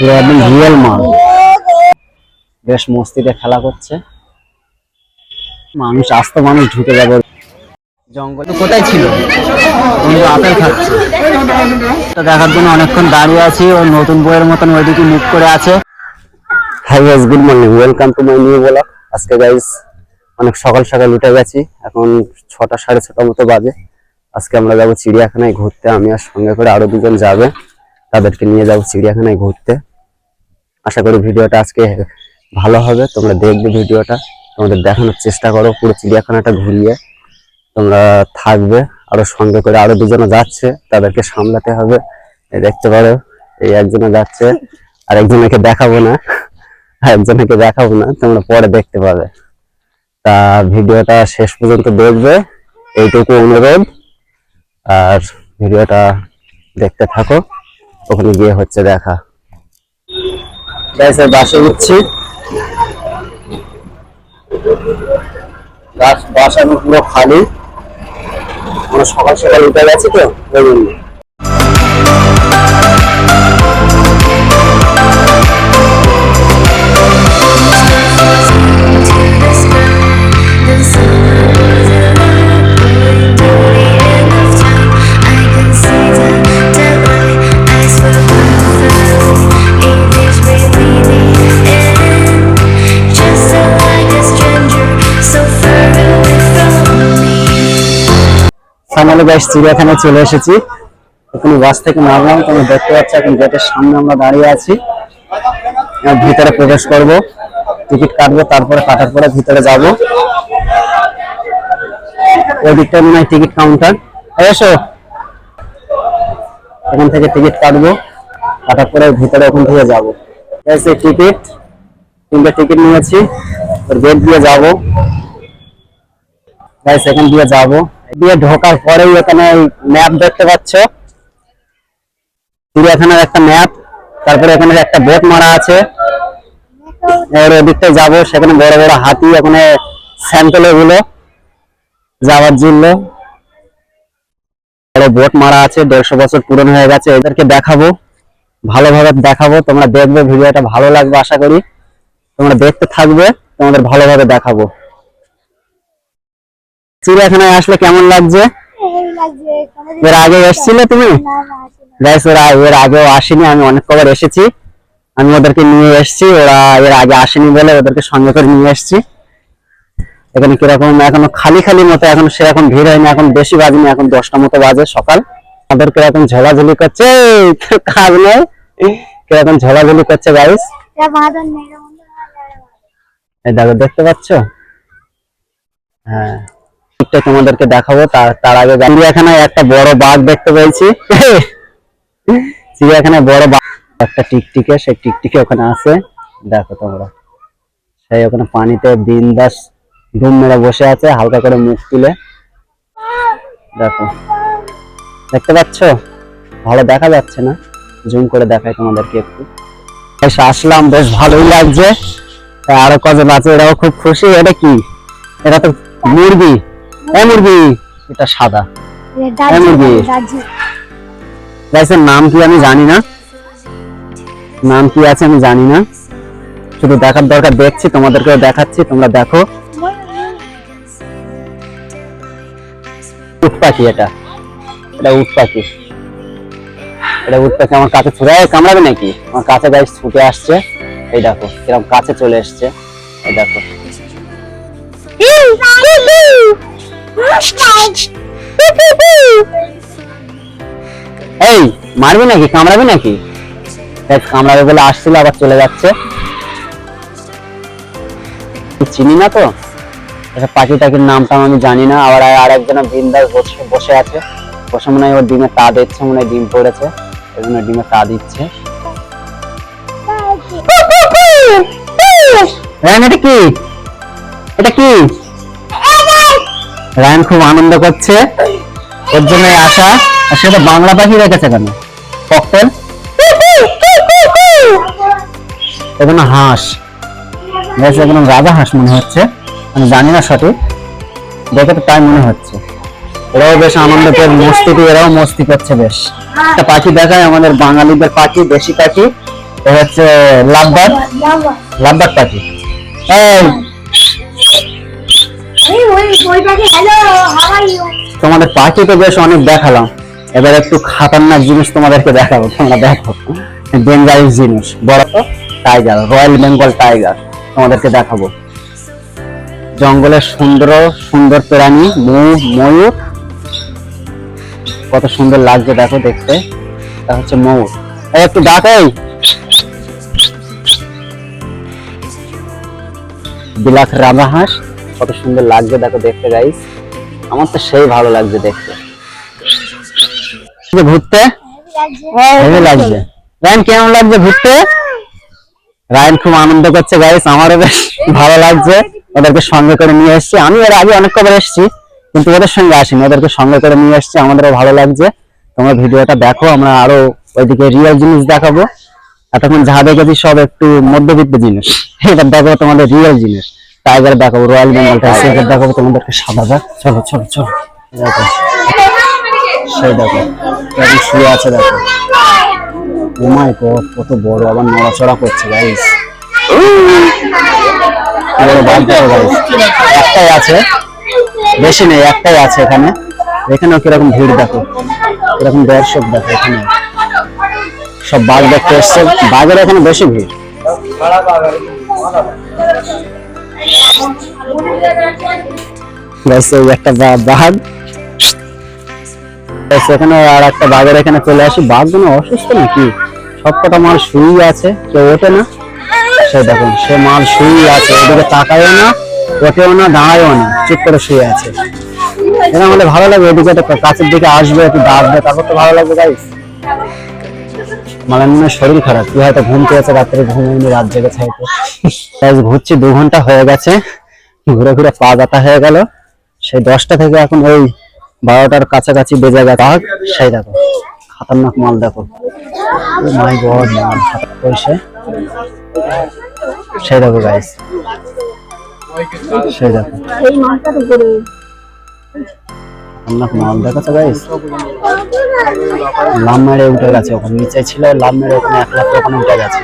পুরো একদম রিয়েল মাল। বেশ মস্তিতে খেলা করছে। মানুষ আসতো মানুষ ঢুকে যাবে। জঙ্গল কোথায় ছিল? বন্ধু আপেল খাচ্ছে। তো দেখার জন্য অনেকক্ষণ দাঁড়িয়ে আছি। ও নতুন বইয়ের মতন ওইদিকে মুখ করে আছে। Hi guys good morning welcome to my new blog আজকে গাইস অনেক সকাল সকাল উঠে গেছি। এখন ছটা সাড়ে ছটা মতো বাজে। আজকে আমরা যাব চিড়িয়াখানায় ঘুরতে। আমি আর সঙ্গে করে আরও দুজন যাবে। তাদেরকে নিয়ে যাব চিড়িয়াখানায় ঘুরতে। আশা করি ভিডিওটা আজকে ভালো হবে। তোমরা দেখবে ভিডিওটা। তোমাদের দেখানোর চেষ্টা করো, পুরো চিড়িয়াখানাটা ঘুরিয়ে। তোমরা থাকবে, আরও সঙ্গে করে আরও দুজনে যাচ্ছে, তাদেরকে সামলাতে হবে। দেখতে পারো, এই একজনে যাচ্ছে, আর একজনকে দেখাবো না। আর একজনকে দেখাবো না, তোমরা পরে দেখতে পাবে। তা ভিডিওটা শেষ পর্যন্ত দেখবে, এইটুকু অনুরোধ। আর ভিডিওটা দেখতে থাকো, ওখানে গিয়ে হচ্ছে দেখা। গাইস বাসে উঠছি। বাস বাস পুরো খালি। আমরা সকাল সকাল উঠে গেছি তো ওই ফাইনালি গাইস চিড়িয়াখানায় চলে এসেছি। এখন বাস থেকে নামলাম, তোমরা দেখতে পাচ্ছ এখন গেটের সামনে আমরা দাঁড়িয়ে আছি। ভিতরে প্রবেশ করব, টিকিট কাটবো, তারপরে কাটার পরে ভিতরে যাব। ওই মনে হয় টিকিট কাউন্টার। এসো। এখান থেকে টিকিট কাটবো, কাটার পরে ভিতরে ওখান থেকে যাব। এই টিকিট, তিনটে টিকিট নিয়েছি গেট দিয়ে যাব। গাইস এখান দিয়ে যাব। দিয়ে ঢোকার পরেই এখানে ম্যাপ দেখতে পাচ্ছ। চিড়িয়াখানার একটা ম্যাপ তারপরে এখানে একটা বোট মারা আছে। এবার ওদিকটা যাব, সেখানে বড় বড় হাতি, ওখানে স্যাম্পল এগুলো, যাওয়ার জন্য। বোট মারা আছে, দেড়শো বছর পুরনো হয়ে গেছে, এদেরকে দেখাবো। ভালোভাবে দেখাবো, তোমরা দেখবে, ভিডিওটা ভালো লাগবে, আশা করি। তোমরা দেখতে থাকবে, তোমাদের ভালোভাবে দেখাবো। চিড়িয়াখানায় আসলে কেমন লাগছে? এর আগে এসেছিলে তুমি? ওরা এর আগেও আসেনি, আমি অনেক কবার এসেছি। আমি ওদেরকে নিয়ে এসেছি, ওরা এর আগে আসেনি বলে ওদেরকে সঙ্গে করে নিয়ে এসেছি। এখানে কীরকম, এখনও খালি খালি মতো, এখন সেরকম ভিড় হয়নি, এখন বেশি বাজেনি, এখন দশটা মতো বাজে সকাল। আমাদের কীরকম ঝোলাঝুলি করছে? কাজ নেই। কীরকম ঝোলাঝুলি করছে গাইস দেখো, দেখতে পাচ্ছ? হ্যাঁ। তোমাদেরকে দেখাবো, তার আগে চিড়িয়াখানায় একটা বড় বাঘ দেখতে পেয়েছি। চিড়িয়াখানায় বড় বাঘ একটা টিকটিকে, সেই টিকটিকে ওখানে আছে। দেখো তোমরা। সেই ওখানে পানিতে বিন্দাস ডুম মেরে বসে আছে, হালকা করে মুখ তুলে। দেখো। দেখতে পাচ্ছ? ভালো দেখা যাচ্ছে না। জুম করে দেখাই তোমাদেরকে একটু। বেশ, আসলাম। বেশ ভালোই লাগছে। আরও কজন আছে? এরাও খুব খুশি। এটা কি? এটা তো মুরগি। এ মুরগি এটা সাদা গাইসের নাম কি আমি জানি না। নাম কি আছে আমি জানি না। শুধু দেখার দরকার দেখছি তোমাদেরকেও দেখাচ্ছি তোমরা দেখো। উট পাখি এটা। এটা উট পাখি। এটা উট পাখি আমার কাছে ছুটে কামড়াবে নাকি? আমার কাছে গাইস ছুটে আসছে। এই দেখো কীরকম কাছে চলে এসছে। এই দেখো। এই মারবি নাকি? কামড়াবি নাকি? কামড়াবে বলে আসছিল আবার চলে যাচ্ছে। চিনি না তো? পাখি টাকির নামটা আমি জানি না আবার আর একজন বিন্দাস বসে বসে আছে। বসে মনে হয় ওর ডিমে তা দিচ্ছে মনে হয় ডিম পড়েছে। এই জন্য ডিমে তা দিচ্ছে। এটা কি? এটা কি? রায়ন খুব আনন্দ করছে। ওর জন্য আসা আর সেটা বাংলা পাখি রেখেছে কেন? ককটেল? এখানে হাঁস। এখানে রাজা হাঁস মনে হচ্ছে। আমি জানি না সঠিক। দেখে তো তাই মনে হচ্ছে। এরাও বেশ আনন্দ পেয়ে মস্তি, এরাও মস্তি করছে বেশ। একটা পাখি দেখায় আমাদের বাঙালিদের পাখি, দেশি পাখি। এ হচ্ছে লাভবাদ লাভবাদ পাখি। এই তোমাদের পাখি তো বেশ অনেক দেখালাম। এবার একটু খাতারনাক জিনিস তোমাদেরকে দেখাবো, তোমরা দেখো। ডেঞ্জারাস জিনিস বড় তো টাইগার রয়্যাল বেঙ্গল টাইগার তোমাদেরকে দেখাবো। জঙ্গলের সুন্দর সুন্দর প্রাণী ময়ূর। কত সুন্দর লাগছে দেখো দেখতে। এটা হচ্ছে ময়ূর। একটু ডাক এই। বিলাক রামা হাঁস কত সুন্দর লাগছে দেখো দেখতে গাইস আমার তো সেই ভালো লাগছে দেখতে। ঘুরতে? হেভি লাগছে। রায়ন কেমন লাগছে ঘুরতে? রায়ন খুব আনন্দ করছে গাইস আমারও বেশ ভালো লাগছে। ওদেরকে সঙ্গে করে নিয়ে এসেছি। আমি এর আগে অনেক কবার এসেছি কিন্তু ওদের সঙ্গে আসিনি। ওদেরকে সঙ্গে করে নিয়ে এসেছি আমাদেরও ভালো লাগছে। তোমরা ভিডিওটা দেখো আমরা আরও ওইদিকে রিয়েল জিনিস দেখাবো। এতক্ষণ যা দেখেছি সব একটু মধ্যবিত্ত জিনিস। এটা দেখো তোমাদের রিয়েল জিনিস। টাইগার দেখাবো রয়্যাল বেঙ্গল টাইগার দেখাবো তোমাদেরকে সাদা দেখ। চলো চলো চলো। দেখো সেই দেখো কেমন শুয়ে আছে দেখো। ও মাই গড কত বড় আবার নড়াচড়া করছে গাইস একটাই আছে বেশি নেই একটাই আছে এখানে। এখানেও কীরকম ভিড় দেখো কীরকম দর্শক দেখো এখানে। সব বাঘ দেখতে এসছে বাঘের এখানে বেশি ভিড়। এখানে আর একটা বাঘের এখানে চলে আসি। বাঘ অসুস্থ মাল শুই আছে। কেউ ওঠে না। সে দেখুন, সে মাল শুই আছে। ওদিকে না না, দাঁড়ায়ও না। চুপ করে শুয়ে আছে। ভালো লাগবে একটা কাছের দিকে আসবে, একটু ডাকবে। তারপর তো ভালো লাগবে গাইস মালানের শরীর খারাপ। কি হয়তো ঘুম পেয়েছে, রাত্রে ঘুম ঘুমিয়ে রাত জেগেছে হয়তো। ঘুরছি, দু ঘণ্টা হয়ে গেছে, ঘুরে ঘুরে পা ব্যথা হয়ে গেল। সেই দশটা থেকে এখন ওই বারোটার কাছাকাছি বেজে গেছে। সেই দেখো, খাতারনাক মাল দেখো। মাই গড, মাল কইছে সেই দেখো গাইস সেই দেখো। খাতারনাক মাল দেখাচ্ছে গাইস লাভ মেরে উঠে গেছে ওখানে, নিচে ছিল লাভ মেরে ওখানে এক লাখ ওখানে উঠে গেছে।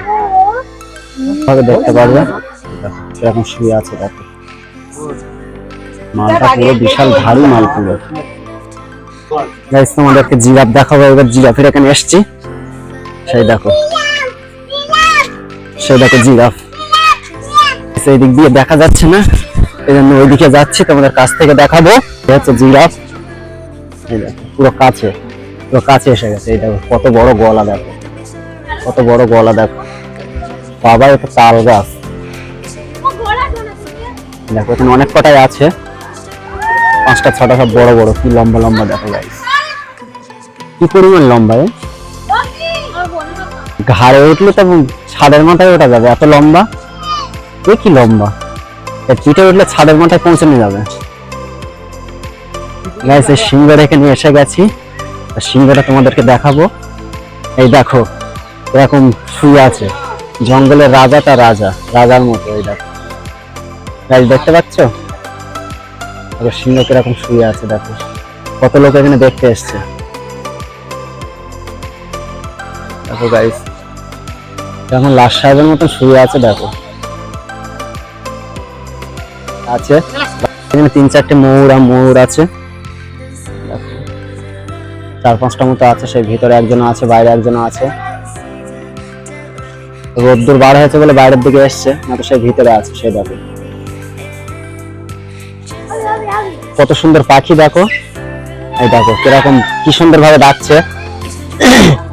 ভাবে দেখতে পারবে? দেখো কীরকম শুয়ে আছে দেখো। মালটা পুরো বিশাল ভারী মাল পুরো। গাইস তোমাদেরকে জিরাফ দেখাবো, এবার জিরাফের এখানে এসছি। সেই দেখো। সেই দেখো জিরাফ। সেই দিক দিয়ে দেখা যাচ্ছে না এই জন্য ওইদিকে যাচ্ছি, তোমাদের কাছ থেকে দেখাবো। হচ্ছে জিরাফ। পুরো কাছে পুরো কাছে এসে গেছে। এই দেখো, কত বড় গলা দেখো, কত বড় গলা দেখো। বাবা এটা তাল গাছ। দেখো, এখানে অনেক কটাই আছে। পাঁচটা, ছটা সব বড় বড়, কি লম্বা লম্বা দেখো গাইস কি পরিমাণ লম্বা ঘাড়ে উঠলে তো ছাদের মাথায় ওঠা যাবে, এত লম্বা? এ কি লম্বা? পিঠে উঠলে ছাদের মাথায় পৌঁছানো যাবে। গাইস এই রেখে নিয়ে এসে গেছি। সিংহটা তোমাদেরকে দেখাবো। এই দেখো, এরকম শুয়ে আছে। জঙ্গলের রাজাটা রাজা, রাজার মতো এই দেখো। গাইস দেখতে পাচ্ছ? দেখো, সিংহ কীরকম শুয়ে আছে, দেখো। কত লোক এখানে দেখতে এসছে। দেখো গাইস এখন লাশ সাহেবের মতন শুয়ে আছে, দেখো। আছে। এখানে তিন চারটে ময়ূর আর ময়ূর আছে। চার পাঁচটা মতো আছে, সেই ভিতরে একজন আছে, বাইরে একজন আছে। রোদ্দুর বার হয়েছে বলে বাইরের দিকে এসছে না তো সেই ভিতরে আছে সেই দেখো। কত সুন্দর পাখি দেখো। এই দেখো, কীরকম, কি সুন্দর ভাবে ডাকছে।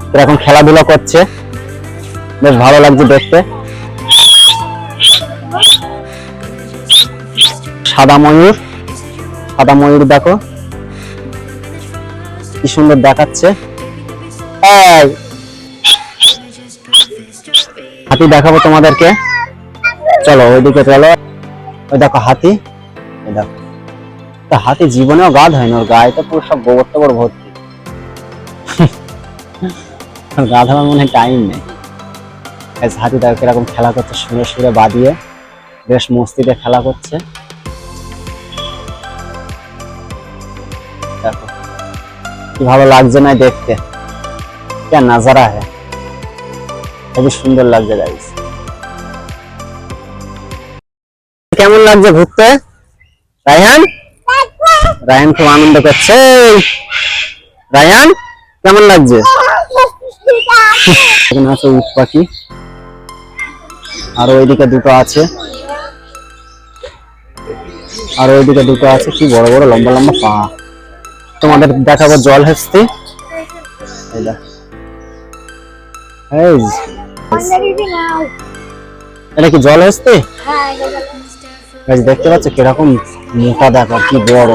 কীরকম খেলাধুলা করছে। বেশ ভালো লাগছে দেখতে। সাদা ময়ূর সাদা ময়ূর দেখো। কি সুন্দর দেখাচ্ছে। হাতি দেখাবো তোমাদেরকে। চলো ওইদিকে চলো। ওই দেখো হাতি। দেখো। তা হাতি জীবনেও গা ধয় না, ওর গায়ে তো পুরো সব গোবর টোবর ভর্তি। গা ধোয়ার মনে টাইম নেই। হাতি দেখো কীরকম খেলা করছে, সুরে সুরে বাদিয়ে বেশ মস্তিতে খেলা করছে। ভালো লাগছে না দেখতে क्या नजारा है খুবই সুন্দর লাগছে গাইস কেমন লাগছে ঘুরতে রায়হান রায়হান খুব আনন্দ করছে রায়হান কেমন লাগছে এখানে আছে উট পাখি আর ওইদিকে দুটো আছে আর ওইদিকে দুটো আছে কি বড় বড় লম্বা লম্বা পা তোমাদের দেখাবো জল হেসতে। এটা কি জল দেখতে পাচ্ছ কীরকম মোটা কি বড়।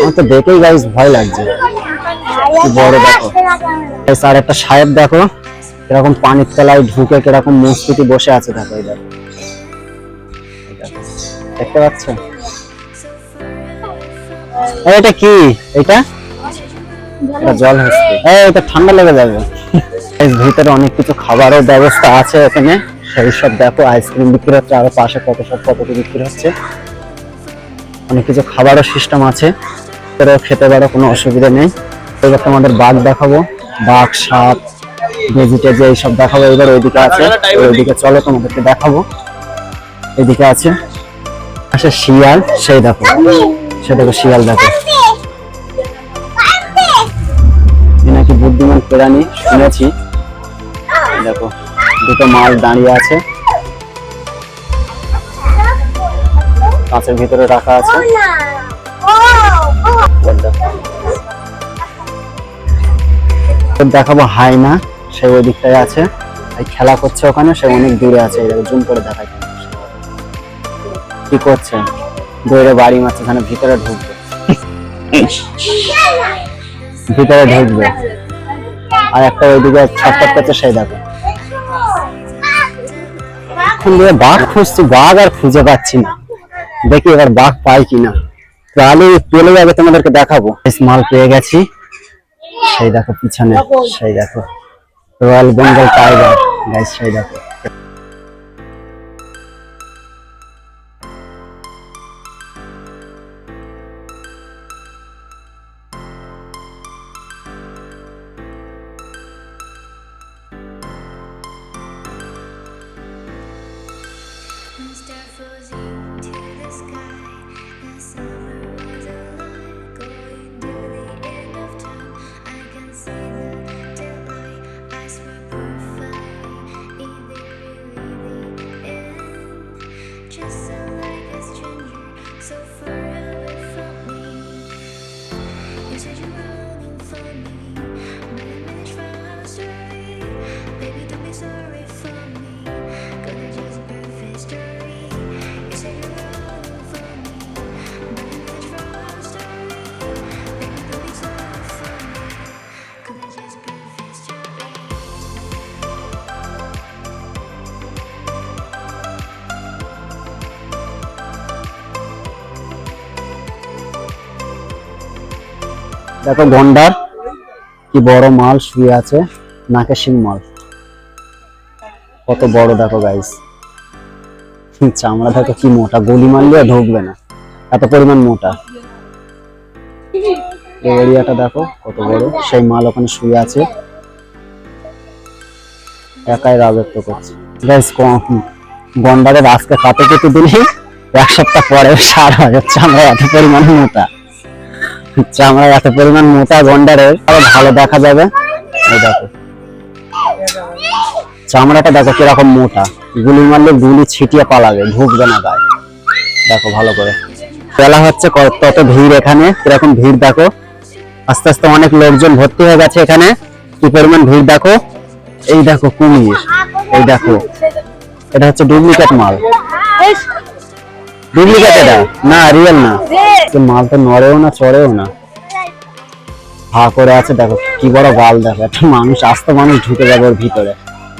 আমার তো দেখেই গাইজ ভয় লাগছে। বড় দেখো। আর একটা সাহেব দেখো, কীরকম পানির তলায় ঢুকে কীরকম মস্তিতে বসে আছে দেখো। এই দেখো। দেখতে পাচ্ছ? এটা কি? এটা? এটা জল হচ্ছে। এটা ঠান্ডা লেগে যাবে। ভিতরে অনেক কিছু খাবারও ব্যবস্থা আছে এখানে। সেই সব দেখো আইসক্রিম বিক্রি হচ্ছে আরও পাশে কত সব কত বিক্রি হচ্ছে। অনেক কিছু খাবারও সিস্টেম আছে। ভিতরেও খেতে পারো কোনো অসুবিধা নেই। এবার তোমাদের বাঘ দেখাবো। বাঘ সাপ ভেজিটেজ এইসব দেখাবো। এবার ওইদিকে আছে। ওইদিকে চলো তোমাদেরকে দেখাবো। এদিকে আছে। আচ্ছা শিয়াল সেই দেখো। সে দেখো শিয়াল দেখো। নাকি বুদ্ধিমান প্রাণী শুনেছি। দেখো দুটো মাল দাঁড়িয়ে আছে। কাঁচের ভিতরে রাখা আছে। এবার দেখো। এবার দেখাবো সে ওই দিকটায় আছে। খেলা করছে ওখানে সে অনেক দূরে আছে। জুম করে দেখায়। কি করছে? দৌড়ে বাড়ি মারছে ওখানে ভিতরে ঢুকবে। ভিতরে ঢুকবে। আর একটা ওইদিকে ছটফট করছে সেই দেখো। এখন দিয়ে বাঘ খুঁজছি, বাঘ আর খুঁজে পাচ্ছি না। দেখি এবার বাঘ পাই কিনা। তাহলে পেলে যাবে, তোমাদেরকে দেখাবো। মাল পেয়ে গেছি। সেই দেখো পিছনে, সেই দেখো। Royal Bengal tiger. সেই দেখো। দেখো গন্ডার, কি বড় মাল শুয়ে আছে নাকে শিং মাল। কত বড় দেখো গাইস চামড়া দেখো কি মোটা, গুলি মারলেও ঢুকবে না। এত পরিমাণ মোটা। এরিয়াটা দেখো কত বড়, সেই মাল ওখানে শুয়ে আছে। একাই রাজত্ব করছে। গাইস গন্ডারের আজকে কাতে কেটে দিলে এক সপ্তাহ পরে সার হয়ে যাচ্ছে, আমরা এত পরিমাণ মোটা। চামড়া এত পরিমাণ মোটা গন্ডারের আরও ভালো দেখা যাবে। চামড়াটা দেখো। কীরকম মোটা। গুলি মারলে গুলি ছিটিয়ে পালাবে, ঢুকবে না গায়ে। দেখো ভালো করে। বেলা হচ্ছে কত ভিড় এখানে, কীরকম ভিড় দেখো। আস্তে আস্তে অনেক লোকজন ভর্তি হয়ে গেছে এখানে। কি পরিমাণ ভিড় দেখো। এই দেখো কুমির। এই দেখো। এটা হচ্ছে ডুপ্লিকেট মাল। ডুপ্লিকেট এটা? না রিয়েল না। যে মাল তো নড়েও না চড়েও না। হা করে আছে দেখো কি বড় গাল দেখো। একটা মানুষ আস্ত মানুষ ঢুকে যাবে ওর ভিতরে।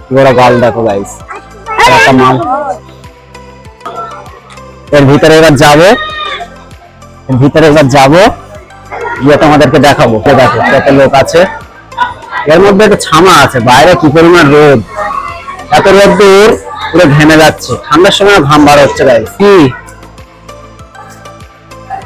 কি বড় গাল দেখো গাইস একটা মাল। এর ভিতরে এবার যাব। এর ভিতরে এবার যাব। গিয়ে তোমাদেরকে দেখাবো। দেখো কত লোক আছে। এর মধ্যে একটা ছামা আছে। বাইরে কি পরিমাণ রোদ। এত রোদ দূর পুরো ঘেমে যাচ্ছে। ঠান্ডার সময় ঘাম বার হচ্ছে গাইস কি?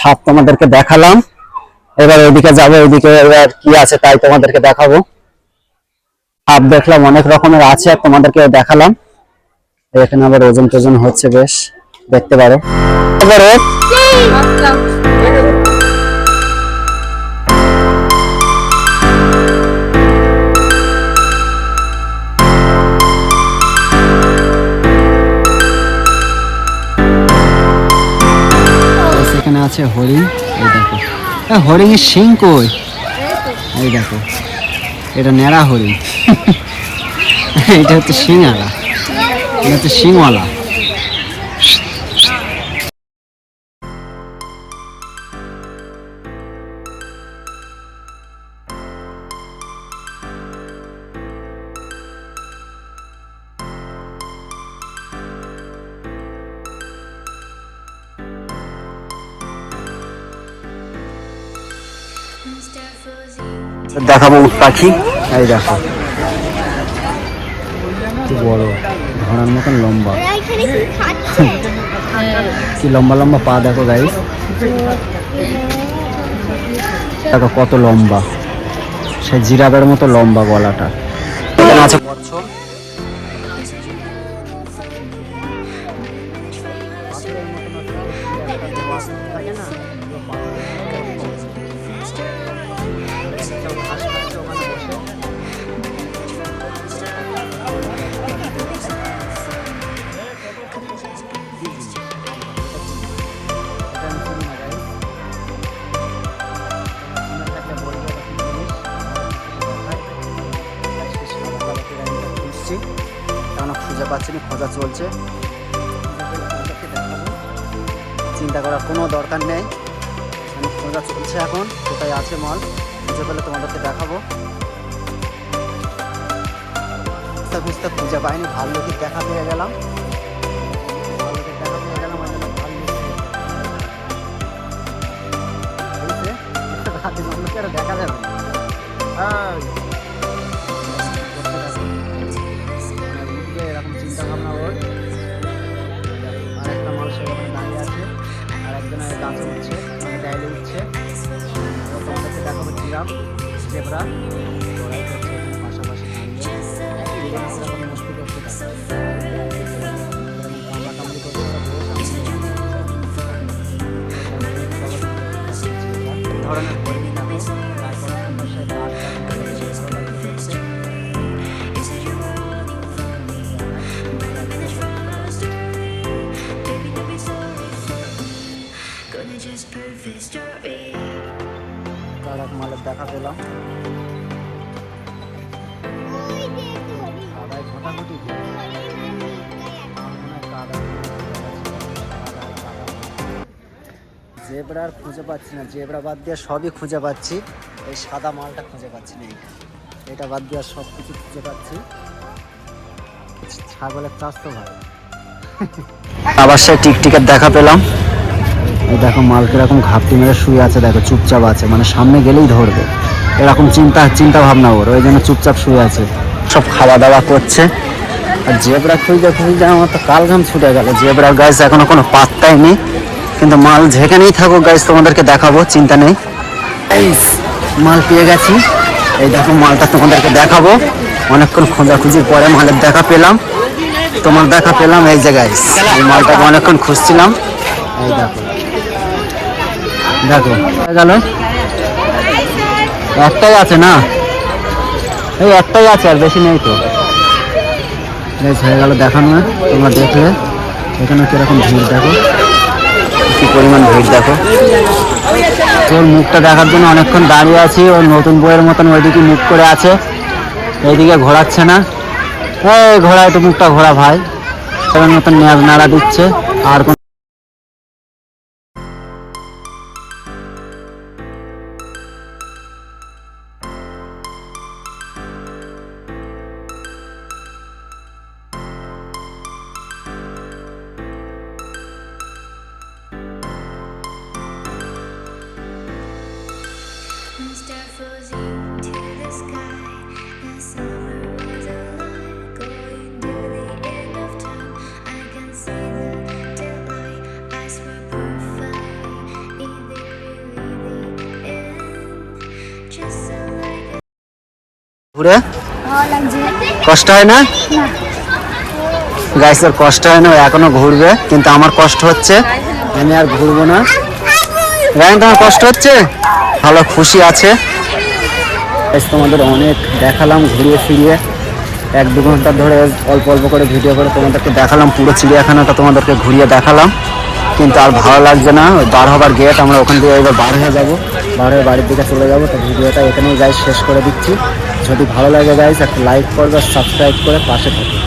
সাপ তোমাদেরকে দেখালাম। এবার ওইদিকে যাব, ওইদিকে এবার কি আছে তাই তোমাদেরকে দেখাবো। সাপ দেখলাম অনেক রকমের আছে, আর তোমাদেরকে দেখালাম। এখানে আবার ওজন টোজন হচ্ছে বেশ, দেখতে পারো। আছে হরিণ? এই দেখো। হ্যাঁ হরিণের শিং কই? এই দেখো। এটা ন্যাড়া হরিণ। এটা হচ্ছে শিঙালা এটা হচ্ছে শিংওয়ালা। দেখাবো উট পাখি। এই দেখো। কি বড় ধরার মতন লম্বা। কি লম্বা লম্বা পা দেখো গাইস দেখো কত লম্বা। সে জিরাবের মতো লম্বা গলাটা। আছে কচ্ছপ খোঁজা চলছে। চিন্তা করার কোনো দরকার নেই। মানে খোঁজা চলছে এখন কোথায় আছে মাল। খুঁজে পেলে তোমাদেরকে দেখাবো। খুঁজতে খুঁজে পাইনি গেলাম। ভাল্লুকির দেখা পেয়ে গেলাম আর দেখা যাবে না। গাছে উঠছে মানে ডাইলে উঠছে। তোমাদেরকে দেখাবো জিরাফ জেবরা। পাশাপাশি মালের দেখা পেলাম। কাদায় ঘটাঘটি জেবরার খুঁজে পাচ্ছি না। জেবরা বাদ দিয়ে সবই খুঁজে পাচ্ছি। এই সাদা মালটা খুঁজে পাচ্ছি না। এটা বাদ দিয়ে সব কিছু খুঁজে পাচ্ছি। ছাগলের চাষ তো ভাই আবার সে টিকটিকের দেখা পেলাম। দেখো মাল কীরকম ঘাপটি মেরে শুয়ে আছে, দেখো চুপচাপ আছে মানে সামনে গেলেই ধরবে। এরকম চিন্তা চিন্তা ভাবনা ওর, ওই জন্য চুপচাপ শুয়ে আছে। সব খাওয়া দাওয়া করছে। আর জেবরা খুঁজতে খুঁজতে আমার তো কালঘাম ছুটে গেল। জেবরার গাছ এখনও কোনো পাত্তাই নেই। কিন্তু মাল যেখানেই থাকুক গাছ তোমাদেরকে দেখাবো, চিন্তা নেই। মাল পেয়ে গেছি। এই দেখো মালটা তোমাদেরকে দেখাবো। অনেকক্ষণ খোঁজাখুঁজির পরে মালের দেখা পেলাম। তোমার দেখা পেলাম এই জায়গায় এই মালটাকে অনেকক্ষণ খুঁজছিলাম। এই দেখো। দেখো, গেল। একটাই আছে না? এই একটাই আছে, আর বেশি নেই তো। হয়ে গেল দেখানো, তোমরা দেখলে। এখানে কীরকম ভিড়, দেখো। কি পরিমাণ ভিড়, দেখো। তোর মুখটা দেখার জন্য অনেকক্ষণ দাঁড়িয়ে আছি, ওর নতুন বইয়ের মতন ওইদিকে মুখ করে আছে। এইদিকে ঘোরাচ্ছে না। এই ঘোড়ায় তো মুখটা ঘোরা, ভাই। এর মতন নাড়া দিচ্ছে, আর ঘুরে কষ্ট হয় না? গাইস ওর কষ্ট হয় না এখনও ঘুরবে, কিন্তু আমার কষ্ট হচ্ছে, আমি আর ঘুরবো না। রায়ন তোমার কষ্ট হচ্ছে? ভালো, খুশি আছে। তোমাদের অনেক দেখালাম ঘুরিয়ে ফিরিয়ে। এক দু ঘণ্টা ধরে অল্প অল্প করে ভিডিও করে তোমাদেরকে দেখালাম, পুরো চিড়িয়াখানাটা তোমাদেরকে ঘুরিয়ে দেখালাম। কিন্তু আর ভালো লাগছে না বার হবার গেট আমরা ওখান থেকে এবার বার হয়ে যাব। বার হয়ে বাড়ির দিকে চলে যাব, তো ভিডিওটা এখানেই গাইজ শেষ করে দিচ্ছি। যদি ভালো লাগে গাইস একটা লাইক করবে সাবস্ক্রাইব করে পাশে থাকবে।